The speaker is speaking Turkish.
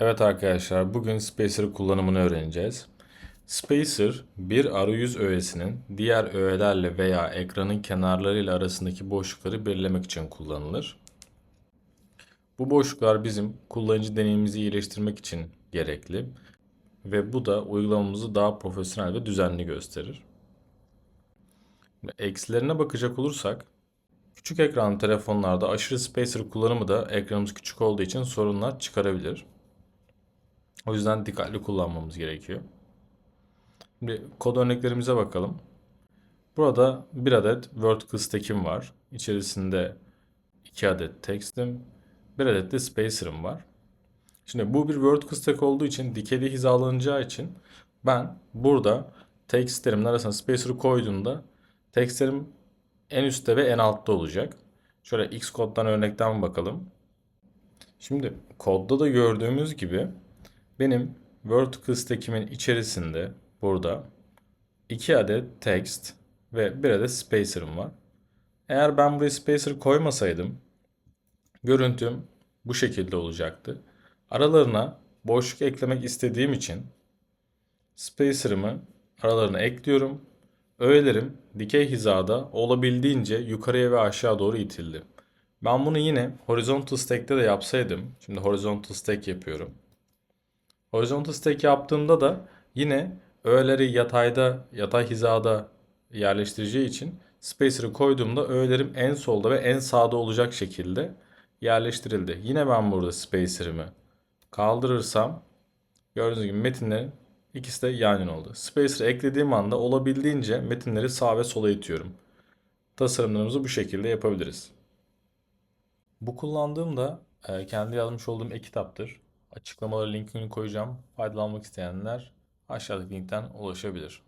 Evet arkadaşlar bugün Spacer kullanımını öğreneceğiz. Spacer bir arayüz öğesinin diğer öğelerle veya ekranın kenarlarıyla arasındaki boşlukları belirlemek için kullanılır. Bu boşluklar bizim kullanıcı deneyimimizi iyileştirmek için gerekli ve bu da uygulamamızı daha profesyonel ve düzenli gösterir. Eksilerine bakacak olursak küçük ekranlı telefonlarda aşırı Spacer kullanımı da ekranımız küçük olduğu için sorunlar çıkarabilir. O yüzden dikkatli kullanmamız gerekiyor. Şimdi kod örneklerimize bakalım. Burada bir adet vertical stack'im var. İçerisinde iki adet text'im, bir adet de spacer'ım var. Şimdi bu bir vertical stack olduğu için dikeyde hizalanacağı için ben burada textlerimin arasına spacer'ı koyduğumda textlerim en üstte ve en altta olacak. Şöyle Xcode'dan örnekten bakalım. Şimdi kodda da gördüğümüz gibi benim vertical stack'imin içerisinde burada iki adet text ve bir adet spacer'ım var. Eğer ben buraya spacer koymasaydım görüntüm bu şekilde olacaktı. Aralarına boşluk eklemek istediğim için spacer'ımı aralarına ekliyorum. Öğelerim dikey hizada olabildiğince yukarıya ve aşağı doğru itildi. Ben bunu yine horizontal stack'te de yapsaydım. Şimdi horizontal stack yapıyorum. Horizontal stack yaptığımda da yine öğeleri yatayda, yatay hizada yerleştireceği için spacer'ı koyduğumda öğelerim en solda ve en sağda olacak şekilde yerleştirildi. Yine ben burada spacer'ımı kaldırırsam gördüğünüz gibi metinlerin ikisi de yan yana oldu. Spacer eklediğim anda olabildiğince metinleri sağa ve sola itiyorum. Tasarımlarımızı bu şekilde yapabiliriz. Bu kullandığım da e, kendi yazmış olduğum e-kitaptır. Açıklamalara linkini koyacağım. Faydalanmak isteyenler aşağıdaki linkten ulaşabilir.